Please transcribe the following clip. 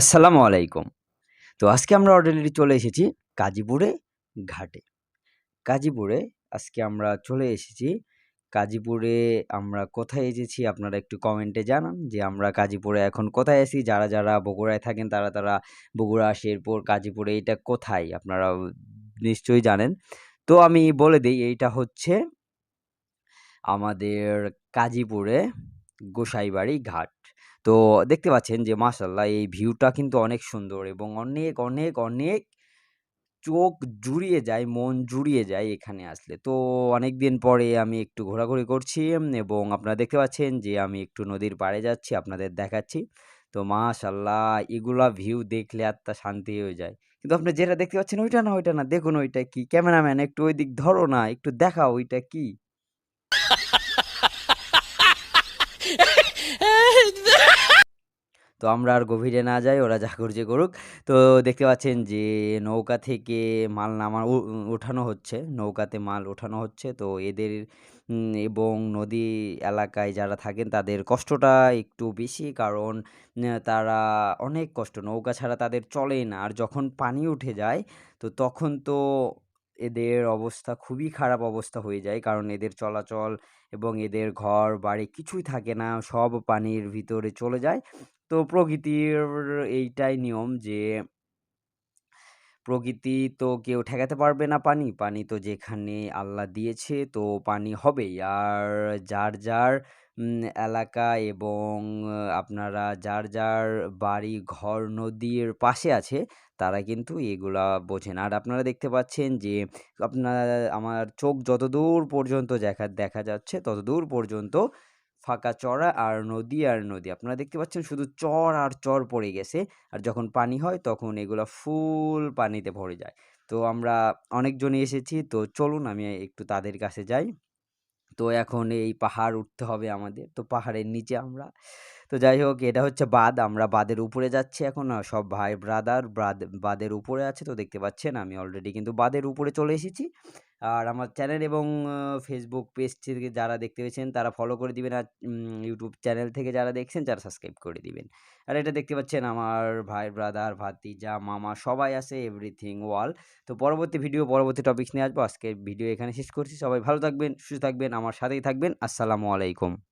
আসসালামু আলাইকুম। তো আজকে আমরা অলরেডি চলে এসেছি কাজীপুরে ঘাটে। কাজীপুরে আজকে আমরা চলে এসেছি। কাজীপুরে আমরা কোথায় এসেছি আপনারা একটু কমেন্টে জানান যে আমরা কাজীপুরে এখন কোথায় আছি? যারা, যারা বগুড়ায় থাকেন তারা, তারা বগুড়া, শেরপুর, কাজীপুরে এটা কোথায়? আপনারা নিশ্চয়ই জানেন। তো আমি বলে দিই এইটা হচ্ছে আমাদের কাজীপুরে গোসাইবাড়ি ঘাট। তো দেখতে পাচ্ছেন যে মাশাআল্লাহ এই ভিউটা কিন্তু অনেক সুন্দর এবং অনেক, অনেক, অনেক চোখ জুড়িয়ে যায়, মন জুড়িয়ে যায় এখানে আসলে। তো অনেক দিন পরে আমি একটু ঘোরাঘুরি করছি এবং আপনারা দেখতে পাচ্ছেন যে আমি একটু নদীর পাড়ে যাচ্ছি, আপনাদের দেখাচ্ছি। তো মাশাআল্লাহ এগুলা ভিউ দেখলে আত্মা শান্তি হয়ে যায়। কিন্তু আপনি যেটা দেখতে পাচ্ছেন ওইটা না, ওইটা না। দেখুন ওইটা কি? ক্যামেরাম্যান একটু ওই দিক ধরো না, একটু দেখা ওইটা কি? তো আমরা আর গভীরে না যাই, ওরা যা করছে করুক। তো দেখতে পাচ্ছেন যে নৌকা থেকে মাল নামা ওঠানো হচ্ছে। নৌকাতে মাল ওঠানো হচ্ছে। তো এদের এবং নদী এলাকায় যারা থাকেন তাদের কষ্টটা একটু বেশি। কারণ তারা অনেক কষ্ট। নৌকা ছাড়া তাদের চলেই না। আর যখন পানি উঠে যায় তো তখন তো এদের অবস্থা খুবই খারাপ অবস্থা হয়ে যায়। কারণ এদের চলাচল এবং এদের ঘর-বাড়ি কিছুই থাকে না। সব পানির ভিতরে চলে যায়। তো প্রকৃতির এইটাই নিয়ম যে প্রকৃতি তো কেউ ঠেকাতে পারবে না পানি। পানি তো যেখানে আল্লাহ দিয়েছে তো পানি হবেই। আর যার, যার এলাকা এবং আপনারা যার, যার বাড়ি ঘর নদীর পাশে আছে তারা কিন্তু এগুলা বোঝেন। আর আপনারা দেখতে পাচ্ছেন যে আপনার আমার চোখ যতদূর পর্যন্ত দেখা দেখা যাচ্ছে ততদূর পর্যন্ত ফাঁকা চড়া আর নদী আর নদী। আপনারা দেখতে পাচ্ছেন শুধু চর আর চর পড়ে গেছে। আর যখন পানি হয় তখন এগুলা ফুল পানিতে ভরে যায়। তো আমরা অনেকজনই এসেছি। তো চলুন আমি একটু তাদের কাছে যাই। তো এখন এই পাহাড় উঠতে হবে আমাদের। তো পাহাড়ের নিচে আমরা। তো যাই হোক, এটা হচ্ছে বাঁধ। আমরা বাঁধের উপরে যাচ্ছি এখন। সব ভাই ব্রাদার ব্রাদ বাঁধের উপরে আছে। তো দেখতে পাচ্ছেন আমি অলরেডি কিন্তু বাঁধের উপরে চলে এসেছি। আর আমার চ্যানেল এবং ফেসবুক পেজ থেকে যারা দেখতে পেয়েছেন তারা ফলো করে দিবেন। আর ইউটিউব চ্যানেল থেকে যারা দেখছেন যারা সাবস্ক্রাইব করে দিবেন। আর এটা দেখতে পাচ্ছেন আমার ভাই, ব্রাদার, ভাতিজা, মামা সবাই আছে এভরিথিং ওয়াল। তো পরবর্তী ভিডিও পরবর্তী টপিক্স নিয়ে আসব। আজকের ভিডিও এখানে শেষ করছি। সবাই ভালো থাকবেন, সুস্থ থাকবেন, আমার সাথেই থাকবেন। আসসালামু আলাইকুম।